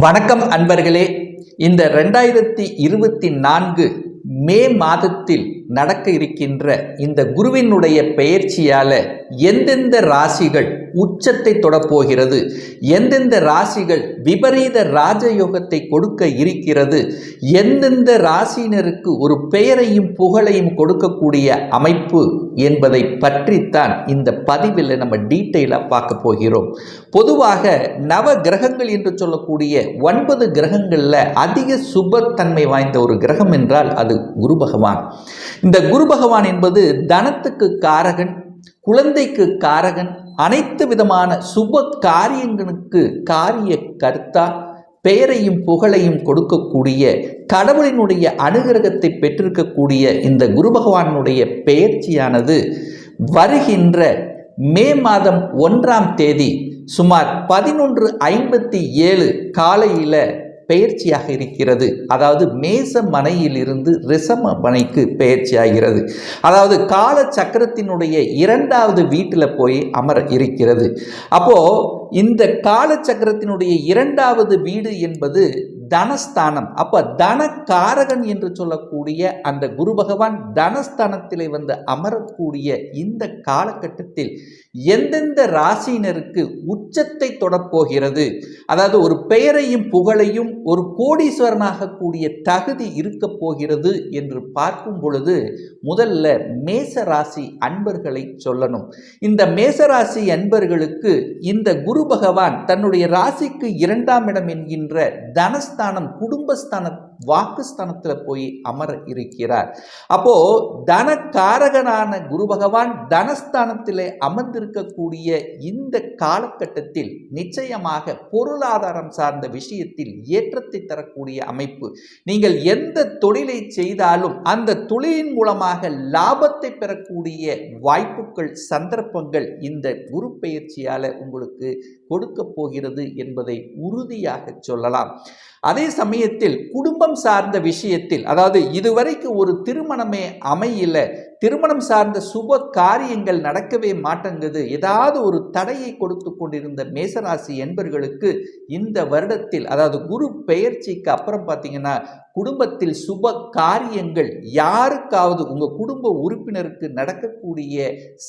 வணக்கம் அன்பர்களே. இந்த ரெண்டாயிரத்தி இருபத்தி நான்கு மே மாதத்தில் நடக்க இருக்கின்ற இந்த குருவினுடைய பெயர்ச்சியால் எந்தெந்த ராசிகள் உச்சத்தை தொடப்போகிறது எந்தெந்த ராசிகள் விபரீத ராஜயோகத்தை கொடுக்க இருக்கிறது எந்தெந்த ராசியினருக்கு ஒரு பெயரையும் புகழையும் கொடுக்கக்கூடிய அமைப்பு என்பதை பற்றித்தான் இந்த பதிவில் நம்ம டீட்டெயிலாக பார்க்க போகிறோம். பொதுவாக நவ கிரகங்கள் என்று சொல்லக்கூடிய ஒன்பது கிரகங்களில் அதிக சுபத்தன்மை வாய்ந்த ஒரு கிரகம் என்றால் அது குரு பகவான். இந்த குரு பகவான் என்பது தனத்துக்கு காரகன் குழந்தைக்கு காரகன் அனைத்து விதமான சுப காரியங்களுக்கு காரிய கர்த்தா பெயரையும் புகழையும் கொடுக்கக்கூடிய கடவுளினுடைய அனுகிரகத்தை பெற்றிருக்கக்கூடிய இந்த குரு பகவானுடைய பெயர்ச்சியானது வருகின்ற மே மாதம் ஒன்றாம் தேதி சுமார் பதினொன்று ஐம்பத்தி ஏழு காலையில் பெயர்ச்சியாக இருக்கிறது. அதாவது மேச மனையிலிருந்து ரிசம மனைக்கு பெயர்ச்சியாகிறது. அதாவது கால சக்கரத்தினுடைய இரண்டாவது வீட்டில் போய் அமர இருக்கிறது. அப்போ இந்த கால சக்கரத்தினுடைய இரண்டாவது வீடு என்பது தனஸ்தானம். அப்ப தனக்காரகன் என்று சொல்லக்கூடிய அந்த குரு பகவான் தனஸ்தானத்திலே வந்து அமரக்கூடிய இந்த காலகட்டத்தில் எந்தெந்த ராசியினருக்கு உச்சத்தை தொடப்போகிறது? அதாவது ஒரு பெயரையும் புகழையும் ஒரு கோடீஸ்வரனாக கூடிய தகுதி இருக்க போகிறது என்று பார்க்கும் பொழுது முதல்ல மேச ராசி அன்பர்களை சொல்லணும். இந்த மேசராசி அன்பர்களுக்கு இந்த குரு பகவான் தன்னுடைய ராசிக்கு இரண்டாம் இடம் என்கின்ற தனஸ்தானம் குடும்பஸ்தான வாக்குஸ்தானத்தில் போய் அமர இருக்கிறார். அப்போ தனக்காரகனான குரு பகவான் தனஸ்தானத்திலே அமர்ந்திருக்கக்கூடிய இந்த காலகட்டத்தில் நிச்சயமாக பொருளாதாரம் சார்ந்த விஷயத்தில் ஏற்றத்தை தரக்கூடிய அமைப்பு. நீங்கள் எந்த தொழிலை செய்தாலும் அந்த தொழிலின் மூலமாக லாபத்தை பெறக்கூடிய வாய்ப்புகள் சந்தர்ப்பங்கள் இந்த குரு பயிற்சியால் உங்களுக்கு கொடுக்க போகிறது என்பதை உறுதியாக சொல்லலாம். அதே சமயத்தில் குடும்பம் சார்ந்த விஷயத்தில் அதாவது இதுவரைக்கு ஒரு திருமணமே அமையல திருமணம் சார்ந்த சுப காரியங்கள் நடக்கவே மாட்டேங்குது ஏதாவது ஒரு தடையை கொடுத்து கொண்டிருந்த மேசராசி என்பர்களுக்கு இந்த வருடத்தில் அதாவது குரு பெயர்ச்சிக்கு அப்புறம் பார்த்தீங்கன்னா குடும்பத்தில் சுப காரியங்கள் யாருக்காவது உங்கள் குடும்ப உறுப்பினருக்கு நடக்கக்கூடிய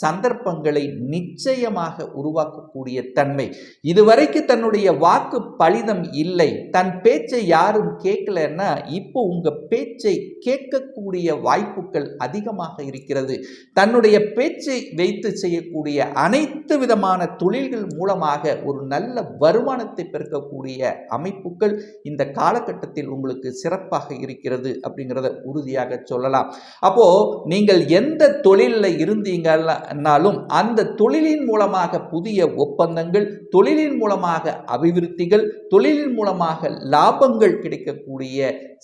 சந்தர்ப்பங்களை நிச்சயமாக உருவாக்கக்கூடிய தன்மை. இதுவரைக்கு தன்னுடைய வாக்கு பலிதம் இல்லை. தன் பேச்சை யாரும் கேட்கலன்னா இப்போ உங்கள் பேச்சை கேட்கக்கூடிய வாய்ப்புகள் அதிகமாக இருக்கிறது. தன்னுடைய பேச்சை வைத்து செய்யக்கூடிய அனைத்து விதமான தொழில்கள் மூலமாக ஒரு நல்ல வருமானத்தை பெருக்கக்கூடிய அமைப்புகள் இந்த காலகட்டத்தில் உங்களுக்கு சிறப்பு சிறப்பாக இருக்கிறது அப்படிங்கிறத உறுதியாக சொல்லலாம். அப்போ நீங்கள் எந்த தொழிலில் இருந்தீங்கன்னாலும் அந்த தொழிலின் மூலமாக புதிய ஒப்பந்தங்கள் தொழிலின் மூலமாக அபிவிருத்திகள் தொழிலின் மூலமாக லாபங்கள் கிடைக்கக்கூடிய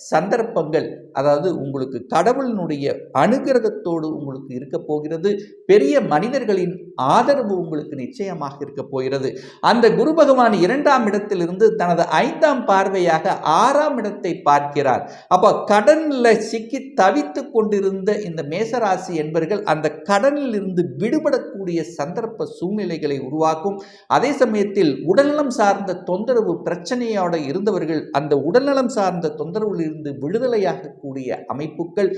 சந்தர்ப்பங்கள் அதாவது உங்களுக்கு கடவுளினுடைய அனுகிரகத்தோடு உங்களுக்கு இருக்க போகிறது பெரிய மனிதர்களின் ஆதரவு உங்களுக்கு நிச்சயமாக இருக்க போகிறது. அந்த குரு பகவான் இரண்டாம் இடத்திலிருந்து தனது ஐந்தாம் பார்வையாக ஆறாம் இடத்தை பார்க்கிறார். அப்போ கடனில் சிக்கி தவித்து கொண்டிருந்த இந்த மேசராசி என்பர்கள் அந்த கடனில் இருந்து விடுபடக்கூடிய சந்தர்ப்ப சூழ்நிலைகளை உருவாக்கும். அதே சமயத்தில் உடல்நலம் சார்ந்த தொந்தரவு பிரச்சனையோட இருந்தவர்கள் அந்த உடல்நலம் சார்ந்த தொந்தரவில் இருந்து விடுதலையாகக்கூடிய அமைப்புகள்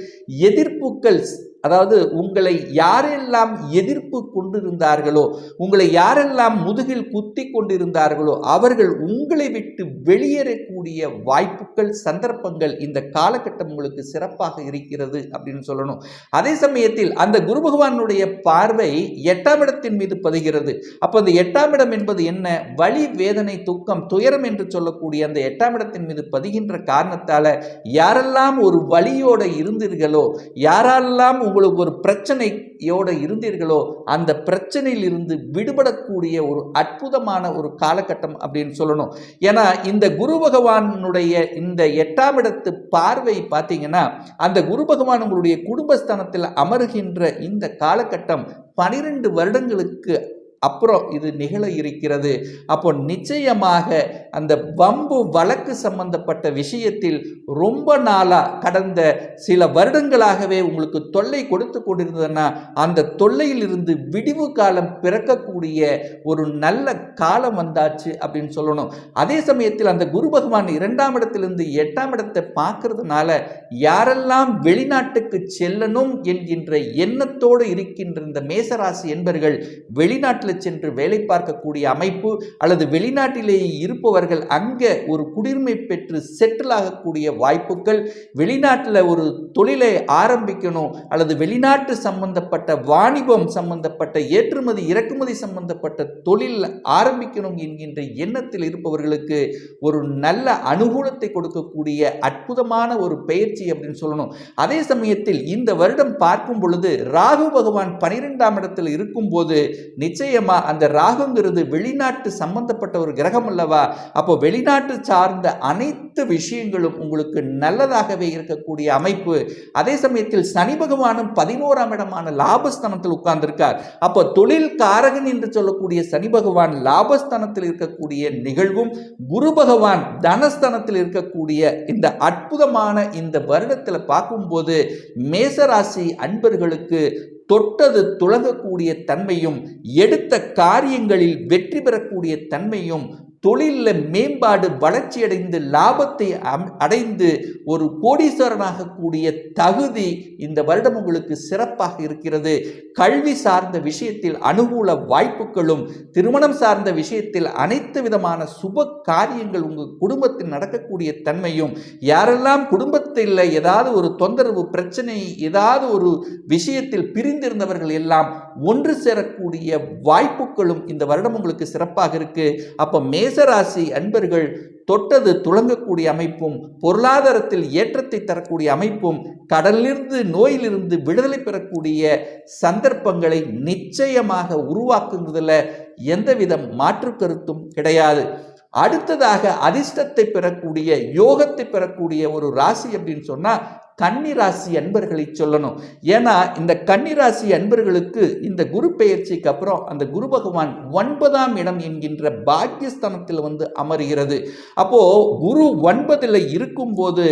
எதிர்ப்புகள் அதாவது உங்களை யாரெல்லாம் எதிர்ப்பு கொண்டிருந்தார்களோ உங்களை யாரெல்லாம் முதுகில் குத்தி கொண்டிருந்தார்களோ அவர்கள் உங்களை விட்டு வெளியேறக்கூடிய வாய்ப்புகள் சந்தர்ப்பங்கள் இந்த காலகட்டம் உங்களுக்கு சிறப்பாக இருக்கிறது அப்படின்னு சொல்லணும். அதே சமயத்தில் அந்த குரு பகவானுடைய பார்வை எட்டாம் இடத்தின் மீது பதிகிறது. அப்போ அந்த எட்டாம் இடம் என்பது என்ன? வலி வேதனை துக்கம் துயரம் என்று சொல்லக்கூடிய அந்த எட்டாம் இடத்தின் மீது பதிகின்ற காரணத்தால் யாரெல்லாம் ஒரு வழியோட இருந்தீர்களோ யாரெல்லாம் உங்களுக்கு ஒரு பிரச்சனையோடு இருந்தீர்களோ அந்த பிரச்சனையிலிருந்து விடுபடக்கூடிய ஒரு அற்புதமான ஒரு காலகட்டம் அப்படின்னு சொல்லணும். ஏன்னா இந்த குரு பகவானுடைய இந்த எட்டாம் இடத்து பார்வை பார்த்தீங்கன்னா அந்த குரு பகவான் உங்களுடைய குடும்பஸ்தானத்தில் அமருகின்ற இந்த காலகட்டம் பனிரெண்டு வருடங்களுக்கு அப்புறம் இது நிகழ இருக்கிறது. அப்போ நிச்சயமாக அந்த வம்பு வழக்கு சம்பந்தப்பட்ட விஷயத்தில் ரொம்ப நாளாக கடந்த சில வருடங்களாகவே உங்களுக்கு தொல்லை கொடுத்து கொண்டிருந்ததுன்னா அந்த தொல்லையிலிருந்து விடிவு காலம் பிறக்கக்கூடிய ஒரு நல்ல காலம் வந்தாச்சு அப்படின்னு சொல்லணும். அதே சமயத்தில் அந்த குரு பகவான் இரண்டாம் இடத்திலிருந்து எட்டாம் இடத்தை பார்க்கறதுனால யாரெல்லாம் வெளிநாட்டுக்கு செல்லணும் என்கின்ற எண்ணத்தோடு இருக்கின்ற இந்த மேசராசி என்பர்கள் வெளிநாட்டில் சென்று வேலை பார்க்கக்கூடிய அமைப்பு அல்லது வெளிநாட்டிலேயே இருப்பவர் அவர்கள் அங்கே ஒரு குடியுரிமை பெற்று செட்டில் ஆகக்கூடிய வாய்ப்புகள் வெளிநாட்டில் ஒரு தொழிலை ஆரம்பிக்கணும் அல்லது வெளிநாட்டு சம்பந்தப்பட்ட வாணிபம் சம்பந்தப்பட்ட ஏற்றுமதி இறக்குமதி சம்பந்தப்பட்ட தொழில் ஆரம்பிக்கணும் என்கின்ற எண்ணத்தில் இருப்பவர்களுக்கு ஒரு நல்ல அனுகூலத்தை கொடுக்கக்கூடிய அற்புதமான ஒரு பயிற்சி அப்படின்னு சொல்லணும். அதே சமயத்தில் இந்த வருடம் பார்க்கும் பொழுது ராகு பகவான் பனிரெண்டாம் இடத்தில் இருக்கும்போது நிச்சயமா அந்த ராகுங்கிறது வெளிநாட்டு சம்பந்தப்பட்ட ஒரு கிரகம் அல்லவா? அப்போ வெளிநாட்டு சார்ந்த அனைத்து விஷயங்களும் உங்களுக்கு நல்லதாகவே இருக்கக்கூடிய அமைப்பு. அதே சமயத்தில் சனி பகவானும் பதினோராம் இடமான லாபஸ்தனத்தில் உட்கார்ந்திருக்கார். அப்போ தொழில் காரகன் என்று சொல்லக்கூடிய சனி பகவான் லாபஸ்தனத்தில் இருக்கக்கூடிய நிகழ்வும் குரு பகவான் தனஸ்தனத்தில் இருக்கக்கூடிய இந்த அற்புதமான இந்த வருடத்தில் பார்க்கும்போது மேசராசி அன்பர்களுக்கு தொட்டது துளங்கக்கூடிய தன்மையும் எடுத்த காரியங்களில் வெற்றி பெறக்கூடிய தன்மையும் தொழிலில் மேம்பாடு வளர்ச்சி அடைந்து லாபத்தை அடைந்து ஒரு கோடீஸ்வரனாக கூடிய தகுதி இந்த வருடம் உங்களுக்கு சிறப்பாக இருக்கிறது. கல்வி சார்ந்த விஷயத்தில் அனுகூல வாய்ப்புகளும் திருமணம் சார்ந்த விஷயத்தில் அனைத்து விதமான சுப காரியங்கள் உங்கள் குடும்பத்தில் நடக்கக்கூடிய தன்மையும் யாரெல்லாம் குடும்பத்தில் ஏதாவது ஒரு தொந்தரவு பிரச்சனை ஏதாவது ஒரு விஷயத்தில் பிரிந்திருந்தவர்கள் எல்லாம் ஒன்று சேரக்கூடிய வாய்ப்புகளும் இந்த வருடம் உங்களுக்கு சிறப்பாக இருக்கு. அப்போ மேசராசி அன்பர்கள் தொட்டது துளங்கக்கூடிய அமைப்பும் பொருளாதாரத்தில் ஏற்றத்தை தரக்கூடிய அமைப்பும் கடலிலிருந்து நோயிலிருந்து விடுதலை பெறக்கூடிய சந்தர்ப்பங்களை நிச்சயமாக உருவாக்குங்கிறதுல எந்தவித மாற்று கருத்தும் கிடையாது. அடுத்ததாக அதிர்ஷ்டத்தை பெறக்கூடிய யோகத்தை பெறக்கூடிய ஒரு ராசி அப்படின்னு சொன்னால் கன்னிராசி அன்பர்களை சொல்லணும். ஏன்னா இந்த கன்னிராசி அன்பர்களுக்கு இந்த குரு பெயர்ச்சிக்கு அப்புறம் அந்த குரு பகவான் ஒன்பதாம் இடம் என்கின்ற பாக்கியஸ்தானத்தில் வந்து அமர்கிறது. அப்போ குரு ஒன்பதில் இருக்கும்போது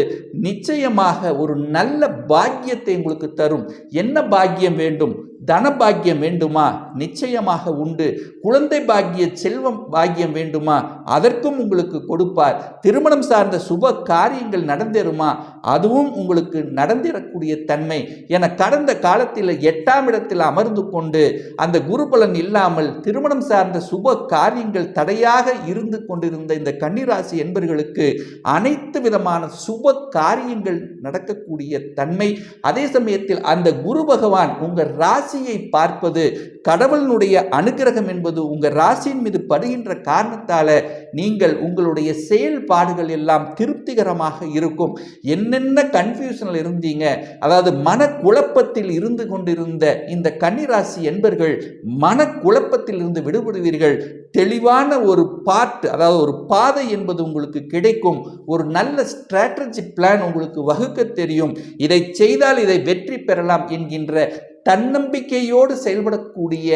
நிச்சயமாக ஒரு நல்ல பாக்கியத்தை உங்களுக்கு தரும். என்ன பாக்கியம் வேண்டும்? தன பாக்கியம் வேண்டுமா? நிச்சயமாக உண்டு. குழந்தை பாக்கிய செல்வம் பாக்கியம் வேண்டுமா? அதற்கும் உங்களுக்கு கொடுப்பார். திருமணம் சார்ந்த சுப காரியங்கள் நடந்தேறுமா? அதுவும் உங்களுக்கு நடந்தேறக்கூடிய தன்மை. என கடந்த காலத்தில் எட்டாம் இடத்தில் அமர்ந்து கொண்டு அந்த குரு பலன் இல்லாமல் திருமணம் சார்ந்த சுப காரியங்கள் தடையாக இருந்து கொண்டிருந்த இந்த கன்னிராசி என்பர்களுக்கு அனைத்து விதமான சுப காரியங்கள் நடக்கக்கூடிய தன்மை. அதே சமயத்தில் அந்த குரு பகவான் உங்கள் ராசியை பார்ப்பது கடவுளினுடைய அனுக்கிரகம் என்பது உங்கள் ராசியின் மீது படுகின்ற காரணத்தால் நீங்கள் உங்களுடைய செயல்பாடுகள் எல்லாம் திருப்திகரமாக இருக்கும். என்னென்ன கன்ஃபியூஷனில் இருந்தீங்க? அதாவது மனக்குழப்பத்தில் இருந்து கொண்டிருந்த இந்த கன்னிராசி என்பர்கள் மனக்குழப்பத்தில் இருந்து விடுபடுவீர்கள். தெளிவான ஒரு பார்ட் அதாவது ஒரு பாதை என்பது உங்களுக்கு கிடைக்கும். ஒரு நல்ல ஸ்ட்ராட்டஜி பிளான் உங்களுக்கு வகுக்க தெரியும். இதை செய்தால் இதை வெற்றி பெறலாம் என்கின்ற தன்னம்பிக்கையோடு செயல்படக்கூடிய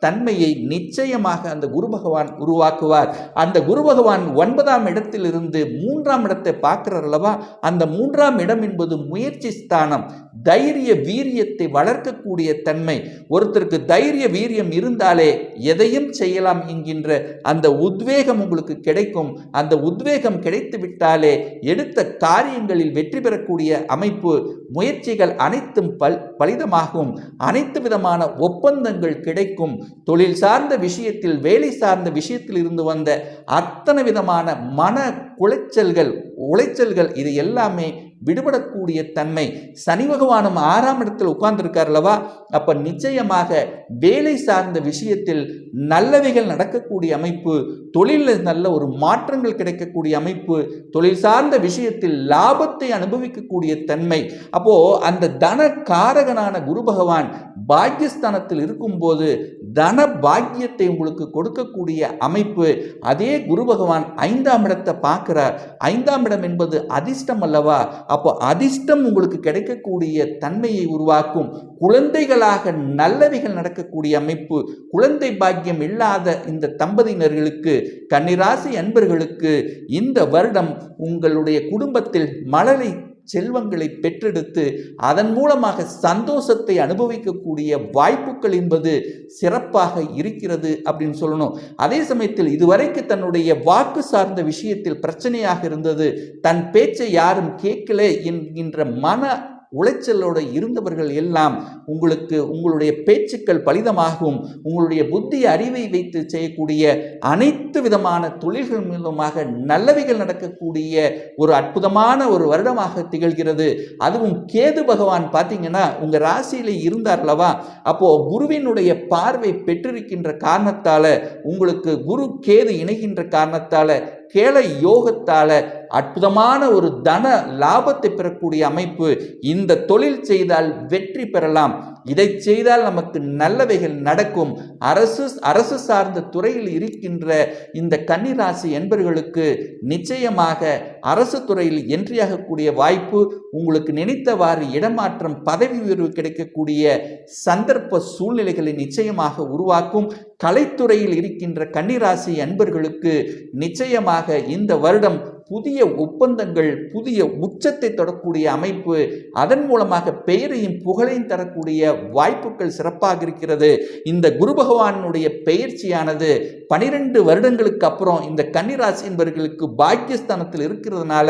தன்மையை நிச்சயமாக அந்த குரு பகவான் உருவாக்குவார். அந்த குரு பகவான் ஒன்பதாம் இடத்திலிருந்து மூன்றாம் இடத்தை பார்க்கிறார் அல்லவா? அந்த மூன்றாம் இடம் என்பது முயற்சி ஸ்தானம் தைரிய வீரியத்தை வளர்க்கக்கூடிய தன்மை. ஒருத்தருக்கு தைரிய வீரியம் இருந்தாலே எதையும் செய்யலாம் என்கின்ற அந்த உத்வேகம் உங்களுக்கு கிடைக்கும். அந்த உத்வேகம் கிடைத்து விட்டாலே எடுத்த காரியங்களில் வெற்றி பெறக்கூடிய அமைப்பு முயற்சிகள் அனைத்தும் பல் பலிதமாகும். அனைத்து விதமான ஒப்பந்தங்கள் கிடைக்கும். தொழில் சார்ந்த விஷயத்தில் வேலை சார்ந்த விஷயத்தில் இருந்து வந்த அத்தனை விதமான மன குளைச்சல்கள் உளைச்சல்கள் இது எல்லாமே விடுபடக்கூடிய தன்மை. சனி பகவானும் ஆறாம் இடத்தில் உட்கார்ந்துருக்கார் அல்லவா? அப்ப நிச்சயமாக வேலை சார்ந்த விஷயத்தில் நல்லவைகள் நடக்கக்கூடிய அமைப்பு தொழிலில் நல்ல ஒரு மாற்றங்கள் கிடைக்கக்கூடிய அமைப்பு தொழில் சார்ந்த விஷயத்தில் லாபத்தை அனுபவிக்கக்கூடிய தன்மை. அப்போ அந்த தன காரகனான குரு பகவான் பாக்கியஸ்தானத்தில் இருக்கும்போது தன பாக்கியத்தை உங்களுக்கு கொடுக்கக்கூடிய அமைப்பு. அதே குரு பகவான் ஐந்தாம் இடத்தை பார்க்கிறார். ஐந்தாம் இடம் என்பது அதிர்ஷ்டம் அல்லவா? அப்போ அதிர்ஷ்டம் உங்களுக்கு கிடைக்கக்கூடிய தன்மையை உருவாக்கும். குழந்தைகளாக நல்லவைகள் நடக்கக்கூடிய அமைப்பு. குழந்தை பாக்கியம் இல்லாத இந்த தம்பதியினர்களுக்கு கன்னிராசி அன்பர்களுக்கு இந்த வருடம் உங்களுடைய குடும்பத்தில் மலரை செல்வங்களை பெற்றெடுத்து அதன் மூலமாக சந்தோஷத்தை அனுபவிக்கக்கூடிய வாய்ப்புகள் என்பது சிறப்பாக இருக்கிறது அப்படின்னு சொல்லணும். அதே சமயத்தில் இதுவரைக்கு தன்னுடைய வாக்கு சார்ந்த விஷயத்தில் பிரச்சனையாக இருந்தது தன் பேச்சை யாரும் கேட்கல என்கின்ற மன உளைச்சலோடு இருந்தவர்கள் எல்லாம் உங்களுக்கு உங்களுடைய பேச்சுக்கள் பலிதமாகவும் உங்களுடைய புத்தி அறிவை வைத்து செய்யக்கூடிய அனைத்து விதமான தொழில்கள் மூலமாக நல்லவைகள் நடக்கக்கூடிய ஒரு அற்புதமான ஒரு வருடமாக திகழ்கிறது. அதுவும் கேது பகவான் பார்த்தீங்கன்னா உங்கள் ராசியில் இருந்தார்லவா அப்போ குருவினுடைய பார்வை பெற்றிருக்கின்ற காரணத்தால் உங்களுக்கு குரு கேது இணைகின்ற காரணத்தால் கேள யோகத்தால் அற்புதமான ஒரு தன லாபத்தை பெறக்கூடிய அமைப்பு இந்த தொழில் செய்தால் வெற்றி பெறலாம். இதை செய்தால் நமக்கு நல்லவைகள் நடக்கும். அரசு அரசு சார்ந்த துறையில் இருக்கின்ற இந்த கன்னிராசி என்பர்களுக்கு நிச்சயமாக அரசு துறையில் என்றியாகக்கூடிய வாய்ப்பு உங்களுக்கு நினைத்தவாறு இடமாற்றம் பதவி உயர்வு கிடைக்கக்கூடிய சந்தர்ப்ப சூழ்நிலைகளை நிச்சயமாக உருவாக்கும். கலைத்துறையில் இருக்கின்ற கன்னிராசி அன்பர்களுக்கு நிச்சயமாக இந்த வருடம் புதிய ஒப்பந்தங்கள் புதிய உச்சத்தை தொடக்கூடிய அமைப்பு அதன் மூலமாக பெயரையும் புகழையும் தரக்கூடிய வாய்ப்புகள் சிறப்பாக இருக்கிறது. இந்த குரு பகவானுடைய பெயர்ச்சியானது பனிரெண்டு வருடங்களுக்கு அப்புறம் இந்த கன்னிராசி என்பவர்களுக்கு பாக்கியஸ்தானத்தில் இருக்கிறதுனால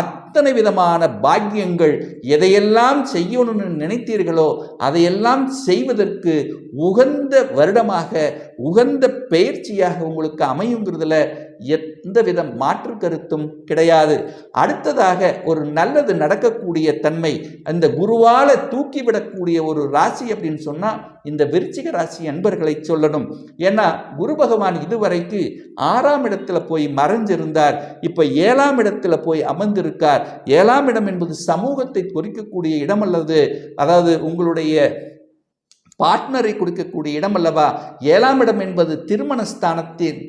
அத்தனை விதமான பாக்கியங்கள் எதையெல்லாம் செய்யணும்னு நினைத்தீர்களோ அதையெல்லாம் செய்வதற்கு உகந்த வருடமாக உகந்த பயிற்சியாக உங்களுக்கு அமையுங்கிறதுல எந்த வித மாற்று கருத்தும் கிடையாது. அடுத்ததாக ஒரு நல்லது நடக்கக்கூடிய தன்மை அந்த குருவால தூக்கிவிடக்கூடிய ஒரு ராசி அப்படின்னு சொன்னா இந்த விருச்சிக ராசி அன்பர்களை சொல்லணும். ஏன்னா குரு பகவான் இதுவரைக்கு ஆறாம் இடத்துல போய் மறைஞ்சிருந்தார். இப்ப ஏழாம் இடத்துல போய் அமர்ந்திருக்கார். ஏழாம் இடம் என்பது சமூகத்தை குறிக்கக்கூடிய இடம் அல்லது அதாவது உங்களுடைய பார்ட்னரை கொடுக்கக்கூடிய இடம் அல்லவா? ஏழாம் இடம் என்பது திருமண ஸ்தானத்தின்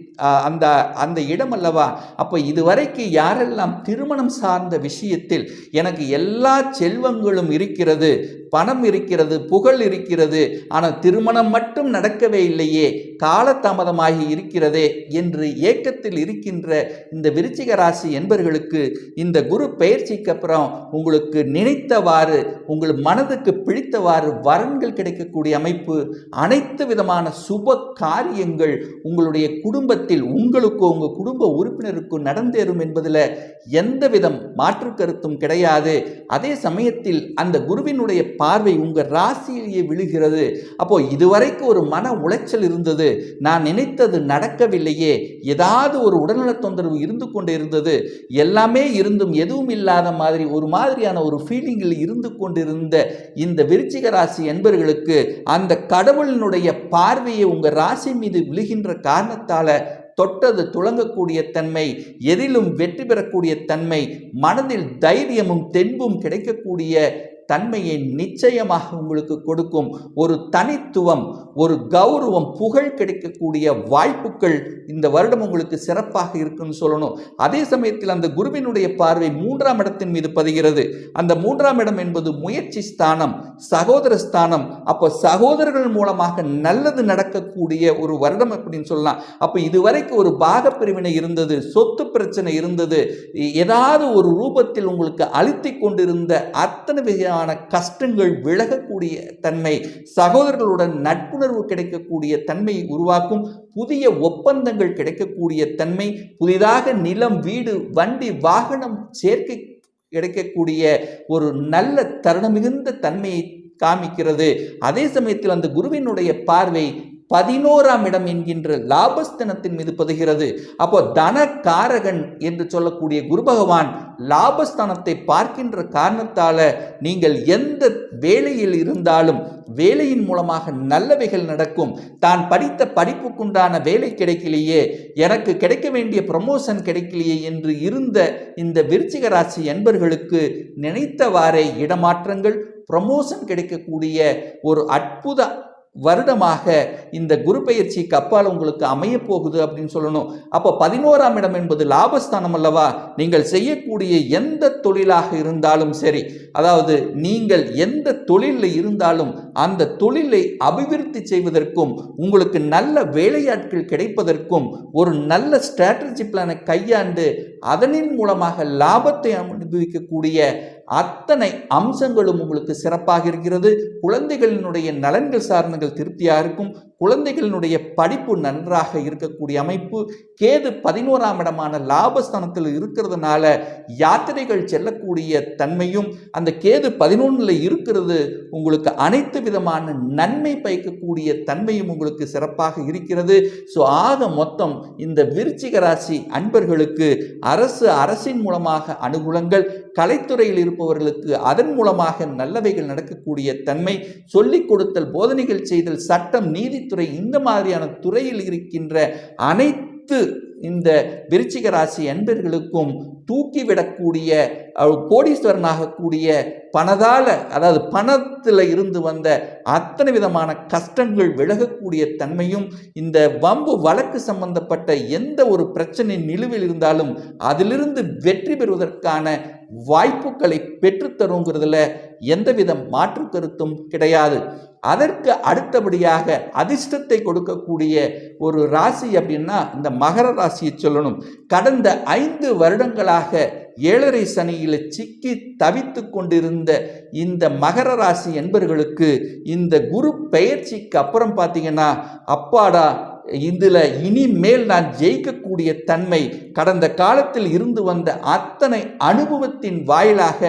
அந்த அந்த இடம் அல்லவா? அப்போ இதுவரைக்கு யாரெல்லாம் திருமணம் சார்ந்த விஷயத்தில் எனக்கு எல்லா செல்வங்களும் இருக்கிறது பணம் இருக்கிறது புகழ் இருக்கிறது ஆனால் திருமணம் மட்டும் நடக்கவே இல்லையே காலதாமதமாகி இருக்கிறதே என்று ஏக்கத்தில் இருக்கின்ற இந்த விருச்சிக ராசி என்பர்களுக்கு இந்த குரு பயிற்சிக்கு அப்புறம் உங்களுக்கு நினைத்தவாறு உங்கள் மனதுக்கு பிடித்தவாறு வரன்கள் கிடைக்கக்கூடிய அமைப்பு அனைத்து விதமான சுப காரியங்கள் உங்களுடைய குடும்பத்தில் உங்களுக்கோ உங்கள் குடும்ப உறுப்பினருக்கும் நடந்தேறும் என்பதில் எந்த விதம் மாற்று கருத்தும் கிடையாது. அதே சமயத்தில் அந்த குருவினுடைய பார்வை உங்கள் ராசியிலேயே விழுகிறது. அப்போ இதுவரைக்கும் ஒரு மன உளைச்சல் இருந்தது. நான் நினைத்தது நடக்கவில்லையே. ஏதாவது ஒரு உடல்நலத் தொந்தரவு இருந்து கொண்டு இருந்தது. எல்லாமே இருந்தும் எதுவும் இல்லாத மாதிரி ஒரு மாதிரியான ஒரு ஃபீலிங்கில் இருந்து கொண்டிருந்த இந்த விருச்சிக ராசி என்பர்களுக்கு அந்த கடவுளினுடைய பார்வையை உங்கள் ராசி மீது விழுகின்ற காரணத்தால் தொட்டது துளங்கக்கூடிய தன்மை எதிலும் வெற்றி பெறக்கூடிய தன்மை மனதில் தைரியமும் தென்பும் கிடைக்கக்கூடிய தன்மையை நிச்சயமாக உங்களுக்கு கொடுக்கும். ஒரு தனித்துவம் ஒரு கௌரவம் புகழ் கிடைக்கக்கூடிய வாய்ப்புகள் இந்த வருடம் உங்களுக்கு சிறப்பாக இருக்குன்னு சொல்லணும். அதே சமயத்தில் அந்த குருவினுடைய பார்வை மூன்றாம் இடத்தின் மீது பதிகிறது. அந்த மூன்றாம் இடம் என்பது முயற்சி ஸ்தானம் சகோதர ஸ்தானம். அப்போ சகோதரர்கள் மூலமாக நல்லது நடக்கக்கூடிய ஒரு வருடம் அப்படின்னு சொல்லலாம். அப்போ இதுவரைக்கும் ஒரு பாக பிரிவினை இருந்தது சொத்து பிரச்சனை இருந்தது. ஏதாவது ஒரு ரூபத்தில் உங்களுக்கு அழுத்தி கொண்டிருந்த அத்தனை விதமான கஷ்டங்கள் விலகக்கூடிய தன்மை சகோதரர்களுடன் நட்புணர்வு கிடைக்கக்கூடிய தன்மையை உருவாக்கும் புதிய ஒப்பந்தங்கள் கிடைக்கக்கூடிய தன்மை புதிதாக நிலம் வீடு வண்டி வாகனம் சேர்க்கை கிடைக்கக்கூடிய ஒரு நல்ல தருணமிகுந்த தன்மையை காமிக்கிறது. அதே சமயத்தில் அந்த குருவினுடைய பார்வை பதினோராம் இடம் என்கின்ற லாபஸ்தனத்தின் மீது பதுகிறது. அப்போ தன காரகன் என்று சொல்லக்கூடிய குரு பகவான் லாபஸ்தானத்தை பார்க்கின்ற காரணத்தால நீங்கள் எந்த வேலையில் இருந்தாலும் வேலையின் மூலமாக நல்லவைகள் நடக்கும். தான் படித்த படிப்புக்குண்டான வேலை கிடைக்கலையே எனக்கு கிடைக்க வேண்டிய ப்ரமோஷன் கிடைக்கலையே என்று இருந்த இந்த விருச்சிக ராசி என்பர்களுக்கு நினைத்தவாறே இடமாற்றங்கள் ப்ரமோஷன் கிடைக்கக்கூடிய ஒரு அற்புத வருடமாக இந்த குரு பயிற்சிக்கு அப்பால் உங்களுக்கு அமைய போகுது அப்படின்னு சொல்லணும். அப்போ பதினோராம் இடம் என்பது லாபஸ்தானம் அல்லவா? நீங்கள் செய்யக்கூடிய எந்த தொழிலாக இருந்தாலும் சரி அதாவது நீங்கள் எந்த தொழிலில் இருந்தாலும் அந்த தொழிலை அபிவிருத்தி செய்வதற்கும் உங்களுக்கு நல்ல வேலையாட்கள் கிடைப்பதற்கும் ஒரு நல்ல ஸ்ட்ராட்டஜி பிளானை கையாண்டு அதனின் மூலமாக லாபத்தை அனுபவிக்கக்கூடிய அத்தனை அம்சங்களும் உங்களுக்கு சிறப்பாக இருக்கிறது. குழந்தைகளினுடைய நலன்கள் சார்ந்தங்கள் திருப்தியாக இருக்கும். குழந்தைகளினுடைய படிப்பு நன்றாக இருக்கக்கூடிய அமைப்பு கேது பதினோராம் இடமான லாபஸ்தானத்தில் இருக்கிறதுனால யாத்திரைகள் செல்லக்கூடிய தன்மையும் அந்த கேது பதினொன்றில் இருக்கிறது உங்களுக்கு அனைத்து விதமான நன்மை பயக்கக்கூடிய தன்மையும் உங்களுக்கு சிறப்பாக இருக்கிறது. ஸோ ஆக மொத்தம் இந்த விருச்சிக ராசி அன்பர்களுக்கு அரசு அரசின் மூலமாக அனுகூலங்கள் கலைத்துறையில் இருப்பவர்களுக்கு அதன் மூலமாக நல்லவைகள் நடக்கக்கூடிய தன்மை சொல்லிக் கொடுத்தல் போதனைகள் செய்தல் சட்டம் நீதி துறை இந்த மாதிரியான துறையில் இருக்கின்ற அனைத்து இந்த விருச்சிக ராசி அன்பர்களுக்கும் தூக்கிவிடக்கூடிய அஹ், கோடீஸ்வரனாகக்கூடிய பணதால அதாவது பணத்தில் இருந்து வந்த அத்தனை விதமான கஷ்டங்கள் விலகக்கூடிய தன்மையும் இந்த வம்பு வழக்கு சம்பந்தப்பட்ட எந்த ஒரு பிரச்சனை நிலுவில் இருந்தாலும் அதிலிருந்து வெற்றி பெறுவதற்கான வாய்ப்புகளை பெற்றுத்தருங்கிறதுல எந்தவித மாற்று கருத்தும் கிடையாது. அதற்கு அடுத்தபடியாக அதிர்ஷ்டத்தை கொடுக்கக்கூடிய ஒரு ராசி அப்படின்னா இந்த மகர ராசியை சொல்லணும். கடந்த ஐந்து வருடங்களாக ஏழரை சனியில் சிக்கி தவித்து கொண்டிருந்த இந்த மகர ராசி என்பர்களுக்கு இந்த குரு பெயர்ச்சிக்கு அப்புறம் பார்த்தீங்கன்னா அப்பாடா இதில் இனிமேல் நான் ஜெயிக்கக்கூடிய தன்மை கடந்த காலத்தில் இருந்து வந்த அத்தனை அனுபவத்தின் வாயிலாக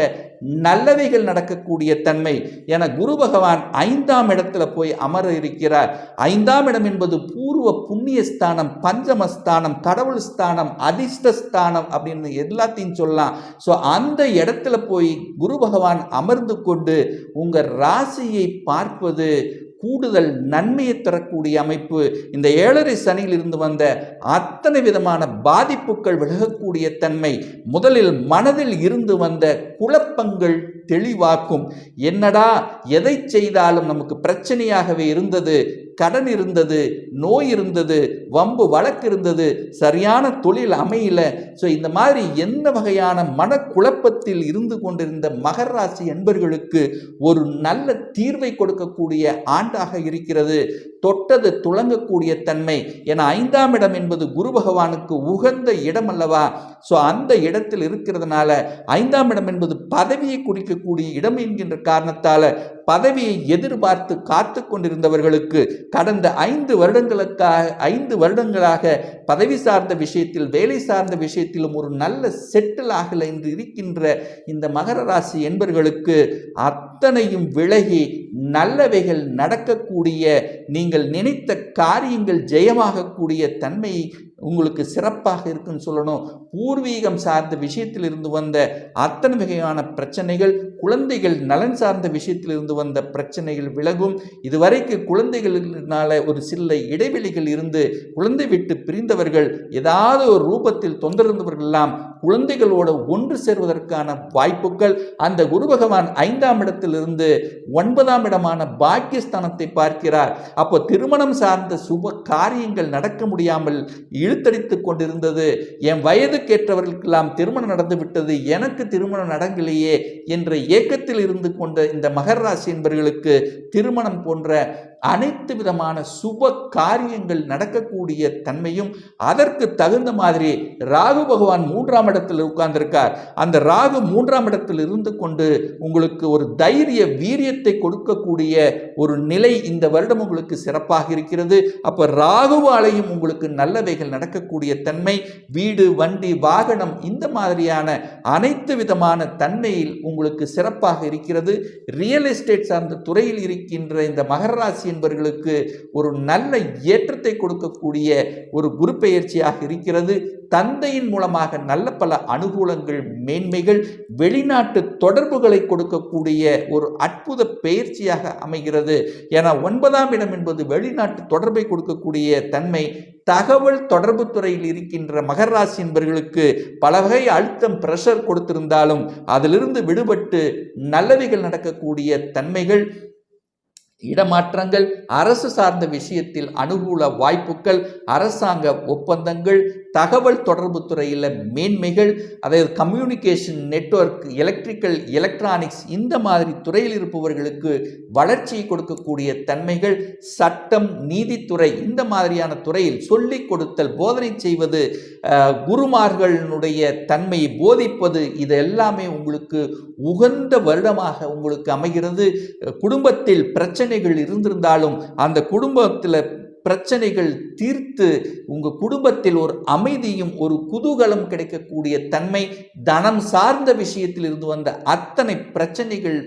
நல்லவைகள் நடக்கக்கூடிய தன்மை. என குரு பகவான் ஐந்தாம் இடத்துல போய் அமர இருக்கிறார் ஐந்தாம் இடம் என்பது பூர்வ புண்ணிய ஸ்தானம் பஞ்சமஸ்தானம் கடவுள் ஸ்தானம் அதிர்ஷ்ட ஸ்தானம் அப்படின்னு எல்லாத்தையும் சொல்லலாம். ஸோ அந்த இடத்துல போய் குரு பகவான் அமர்ந்து கொண்டு உங்கள் ராசியை பார்ப்பது கூடுதல் நன்மையை தரக்கூடிய அமைப்பு. இந்த ஏழரை சனியில் இருந்து வந்த அத்தனை விதமான பாதிப்புகள் விலகக்கூடிய தன்மை. முதலில் மனதில் இருந்து வந்த குழப்பங்கள் தெளிவாக்கும். என்னடா எதை செய்தாலும் நமக்கு பிரச்சனையாகவே இருந்தது. கடன் இருந்தது நோய் இருந்தது வம்பு வழக்கு இருந்தது. சரியான தொழில் அமையல. ஸோ இந்த மாதிரி எந்த வகையான மனக்குழப்பத்தில் இருந்து கொண்டிருந்த மகராசி என்பர்களுக்கு ஒரு நல்ல தீர்வை கொடுக்கக்கூடிய ஆண்டாக இருக்கிறது. தொட்டது துளங்கக்கூடிய தன்மை என ஐந்தாம் இடம் என்பது குரு பகவானுக்கு உகந்த இடம் அல்லவா ஸோ அந்த இடத்தில் இருக்கிறதுனால ஐந்தாம் இடம் என்பது பதவியை குறிக்கக்கூடிய இடம் என்கின்ற காரணத்தால் பதவியை எதிர்பார்த்து காத்து கொண்டிருந்தவர்களுக்கு கடந்த ஐந்து வருடங்களுக்காக ஐந்து வருடங்களாக பதவி சார்ந்த விஷயத்தில் வேலை சார்ந்த விஷயத்திலும் ஒரு நல்ல செட்டில் ஆகல என்று இருக்கின்ற இந்த மகர ராசி என்பர்களுக்கு அத்தனையும் விலகி நல்லவைகள் நடக்கக்கூடிய நீங்கள் நினைத்த காரியங்கள் ஜெயமாகக்கூடிய தன்மையை உங்களுக்கு சிறப்பாக இருக்குன்னு சொல்லணும். பூர்வீகம் சார்ந்த விஷயத்தில் இருந்து வந்த அத்தனை வகையான பிரச்சனைகள் குழந்தைகள் நலன் சார்ந்த விஷயத்தில் இருந்து வந்த பிரச்சனைகள் விலகும். இதுவரைக்கு குழந்தைகளினால ஒரு சில இடைவெளிகள் இருந்து குழந்தை விட்டு பிரிந்தவர்கள் ஏதாவது ஒரு ரூபத்தில் தொந்தரந்தவர்கள் எல்லாம் குழந்தைகளோடு ஒன்று சேர்வதற்கான வாய்ப்புகள் அந்த குரு பகவான் ஐந்தாம் இடத்திலிருந்து ஒன்பதாம் இடமான பாக்கியஸ்தானத்தை பார்க்கிறார். அப்போ திருமணம் சார்ந்த சுப காரியங்கள் நடக்க முடியாமல் இழுத்தடித்து கொண்டிருந்தது. என் வயதுக்கேற்றவர்களுக்கெல்லாம் திருமணம் நடந்து விட்டது. எனக்கு திருமணம் நடங்கலையே என்ற ஏக்கத்தில் இருந்து கொண்ட இந்த மகர ராசி என்பவர்களுக்கு திருமணம் போன்ற அனைத்து விதமான சுப காரியங்கள் நடக்கக்கூடிய தன்மையும் அதற்கு தகுந்த மாதிரி ராகு பகவான் மூன்றாம் இடத்தில் உட்கார்ந்திருக்கார். அந்த ராகு மூன்றாம் இடத்தில் இருந்து கொண்டு உங்களுக்கு ஒரு தைரிய வீரியத்தை கொடுக்கக்கூடிய ஒரு நிலை இந்த வருடம் உங்களுக்கு சிறப்பாக இருக்கிறது. அப்போ ராகுவாலையும் உங்களுக்கு நல்லவைகள் நடக்கக்கூடிய தன்மை வீடு வண்டி வாகனம் இந்த மாதிரியான அனைத்து விதமான தன்மையில் உங்களுக்கு சிறப்பாக இருக்கிறது. ரியல் எஸ்டேட் சார்ந்த துறையில் இருக்கின்ற இந்த மகராசி என்பவர்களுக்கு ஒரு நல்ல ஏற்றத்தை கொடுக்கக்கூடிய ஒரு குரு பெயர்ச்சியாக இருக்கிறது. தந்தையின் மூலமாக நல்ல பல அனுகூலங்கள் மேன்மைகள் வெளிநாட்டு தொடர்புகளை கொடுக்கக்கூடிய ஒரு அற்புத பயிற்சியாக அமைகிறது. என ஒன்பதாம் இடம் என்பது வெளிநாட்டு தொடர்பை கொடுக்கக்கூடிய தன்மை. தகவல் தொடர்பு துறையில் இருக்கின்ற மகராசி என்பவர்களுக்கு பல வகை அழுத்தம் பிரஷர் கொடுத்திருந்தாலும் அதிலிருந்து விடுபட்டு நல்லவைகள் நடக்கக்கூடிய தன்மைகள் இடமாற்றங்கள் அரசு சார்ந்த விஷயத்தில் அனுகூல வாய்ப்புகள் அரசாங்க ஒப்பந்தங்கள் தகவல் தொடர்பு துறையில் மேன்மைகள் அதாவது கம்யூனிகேஷன் நெட்வொர்க் எலக்ட்ரிக்கல் எலக்ட்ரானிக்ஸ் இந்த மாதிரி துறையில் இருப்பவர்களுக்கு வளர்ச்சியை கொடுக்கக்கூடிய தன்மைகள் சட்டம் நீதித்துறை இந்த மாதிரியான துறையில் சொல்லிக் கொடுத்தல் போதனை செய்வது குருமார்களுடைய தன்மையை போதிப்பது இது எல்லாமே உங்களுக்கு உகந்த வருடமாக உங்களுக்கு அமைகிறது. குடும்பத்தில் பிரச்சனைகள் இருந்திருந்தாலும் அந்த குடும்பத்தில் பிரச்சனைகள் தீர்த்து உங்கள் குடும்பத்தில் ஒரு அமைதியும் ஒரு குதூகலம் கிடைக்கக்கூடிய தன்மை தனம் சார்ந்த விஷயத்தில் இருந்து வந்த அத்தனை பிரச்சனைகள்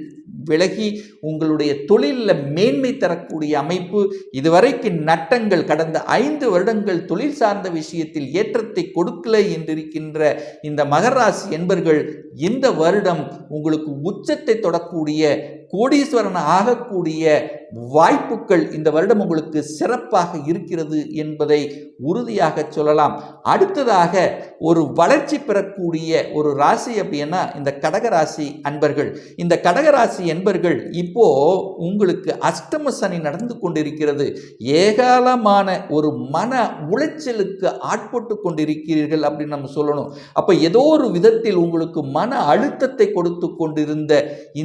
விலகி உங்களுடைய தொழிலில் மேன்மை தரக்கூடிய அமைப்பு இதுவரைக்கும் நட்டங்கள் கடந்த ஐந்து வருடங்கள் தொழில் சார்ந்த விஷயத்தில் ஏற்றத்தை கொடுக்கல என்றிருக்கின்ற இந்த மகராசி என்பர்கள் இந்த வருடம் உங்களுக்கு உச்சத்தை தொடக்கூடிய கோடீஸ்வரன் ஆகக்கூடிய வாய்ப்புகள் இந்த வருடம் உங்களுக்கு சிறப்பாக இருக்கிறது என்பதை உறுதியாக சொல்லலாம். அடுத்ததாக ஒரு வளர்ச்சி பெறக்கூடிய ஒரு ராசி அப்படின்னா இந்த கடகராசி அன்பர்கள். இந்த கடகராசி என்பர்கள் இப்போ உங்களுக்கு அஷ்டம சனி நடந்து கொண்டிருக்கிறது. ஏகாலமான ஒரு மன உளைச்சலுக்கு ஆட்பட்டு கொண்டிருக்கிறீர்கள் அப்படின்னு நம்ம சொல்லணும். அப்போ ஏதோ ஒரு விதத்தில் உங்களுக்கு மன அழுத்தத்தை கொடுத்து கொண்டிருந்த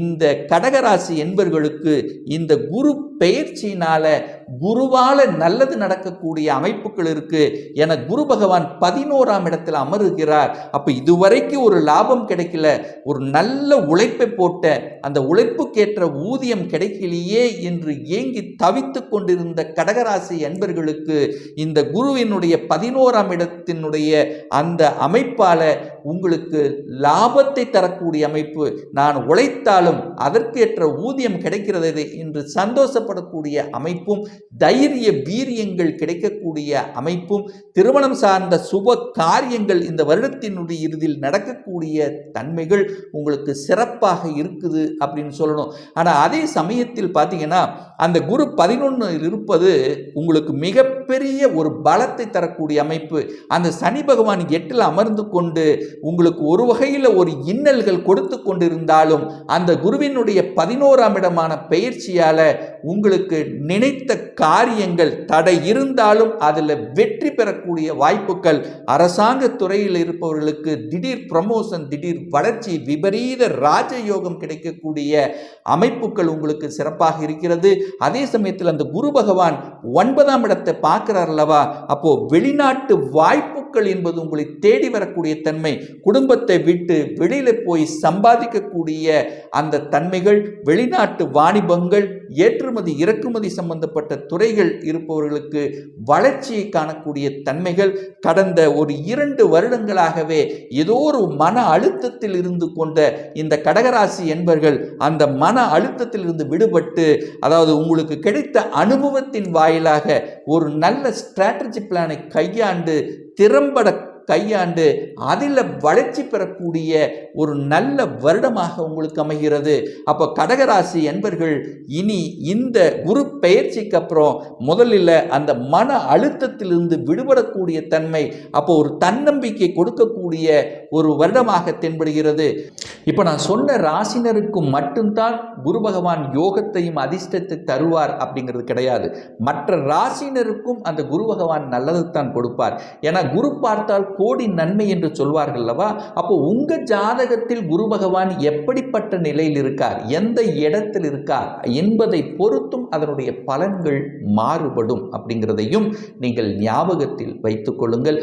இந்த கடகராசி என்பர்களுக்கு இந்த குரு பெயர்ச்சியினால குருவால நல்லது நடக்கக்கூடிய அமைப்புகள் இருக்கு. என குரு பகவான் பதினோராம் இடத்துல அமருகிறார். அப்ப இதுவரைக்கும் ஒரு லாபம் கிடைக்கல. ஒரு நல்ல உழைப்பை போட்ட அந்த உழைப்புக்கேற்ற ஊதியம் கிடைக்கலையே என்று ஏங்கி தவித்து கொண்டிருந்த கடகராசி என்பர்களுக்கு இந்த குருவினுடைய பதினோராம் இடத்தினுடைய அந்த அமைப்பால உங்களுக்கு லாபத்தை தரக்கூடிய அமைப்பு. நான் உழைத்தாலும் அதற்கேற்ற ஊதியம் கிடைக்கிறது என்று சந்தோஷப்படக்கூடிய அமைப்பும் தைரிய வீரியங்கள் கிடைக்கக்கூடிய அமைப்பும் திருமணம் சார்ந்த சுப காரியங்கள் இந்த வருடத்தினுடைய இறுதியில் நடக்கக்கூடிய தன்மைகள் உங்களுக்கு சிறப்பாக இருக்குது அப்படின்னு சொல்லணும். ஆனால் அதே சமயத்தில் பார்த்தீங்கன்னா அந்த குரு பதினொன்று இருப்பது உங்களுக்கு மிகப்பெரிய ஒரு பலத்தை தரக்கூடிய அமைப்பு. அந்த சனி பகவான் எட்டில் அமர்ந்து கொண்டு உங்களுக்கு ஒரு வகையில் ஒரு இன்னல்கள் கொடுத்து கொண்டிருந்தாலும் அந்த குருவினுடைய பதினோராம் இடமான பயிற்சியால் உங்களுக்கு நினைத்த காரியங்கள் தடை இருந்தாலும் அதில் வெற்றி பெறக்கூடிய வாய்ப்புகள். அரசாங்க துறையில் இருப்பவர்களுக்கு திடீர் ப்ரமோஷன் திடீர் வளர்ச்சி விபரீத ராஜயோகம் கிடைக்கக்கூடிய அமைப்புகள் உங்களுக்கு சிறப்பாக இருக்கிறது. அதே சமயத்தில் அந்த குரு பகவான் ஒன்பதாம் இடத்தை பார்க்கிறார் அல்லவா? அப்போ வெளிநாட்டு வாய்ப்புகள் என்பது உங்களை தேடி வரக்கூடிய தன்மை. குடும்பத்தை விட்டு வெளியில் போய் சம்பாதிக்கக்கூடிய அந்த தன்மைகள் வெளிநாட்டு வாணிபங்கள் ஏற்றுமதி இறக்குமதி சம்பந்தப்பட்ட துறைகள் இருப்பவர்களுக்கு வளர்ச்சியை காணக்கூடிய தன்மைகள் கடந்த ஒரு இரண்டு வருடங்களாகவே ஏதோ ஒரு மன அழுத்தத்தில் இருந்து கொண்ட இந்த கடகராசி என்பர்கள் அந்த மன அழுத்தத்தில் இருந்து விடுபட்டு அதாவது உங்களுக்கு கிடைத்த அனுபவத்தின் வாயிலாக ஒரு நல்ல ஸ்ட்ராட்டஜி பிளானை கையாண்டு திறம்பட கையாண்டு அதில் வளர்ச்சி பெறக்கூடிய ஒரு நல்ல வருடமாக உங்களுக்கு அமைகிறது. அப்போ கடகராசி என்பர்கள் இனி இந்த குரு பெயர்ச்சிக்கு அப்புறம் முதலில் அந்த மன அழுத்தத்திலிருந்து விடுபடக்கூடிய தன்மை அப்போ ஒரு தன்னம்பிக்கை கொடுக்கக்கூடிய ஒரு வருடமாக தென்படுகிறது. இப்போ நான் சொன்ன ராசினருக்கு மட்டும்தான் குரு பகவான் யோகத்தையும் அதிர்ஷ்டத்தை தருவார் அப்படிங்கிறது கிடையாது. மற்ற ராசினருக்கும் அந்த குரு பகவான் தான் கொடுப்பார். ஏன்னா குரு பார்த்தால் கோடி நன்மை என்று சொல்வார்கள் அல்லவா? அப்போ உங்கள் ஜாதகத்தில் குரு பகவான் எப்படிப்பட்ட நிலையில் இருக்கார்? எந்த இடத்தில் இருக்கார்? என்பதை பொறுத்தும் அதனுடைய பலன்கள் மாறுபடும் அப்படிங்கிறதையும் நீங்கள் ஞாபகத்தில் வைத்துக்கொள்ளுங்கள்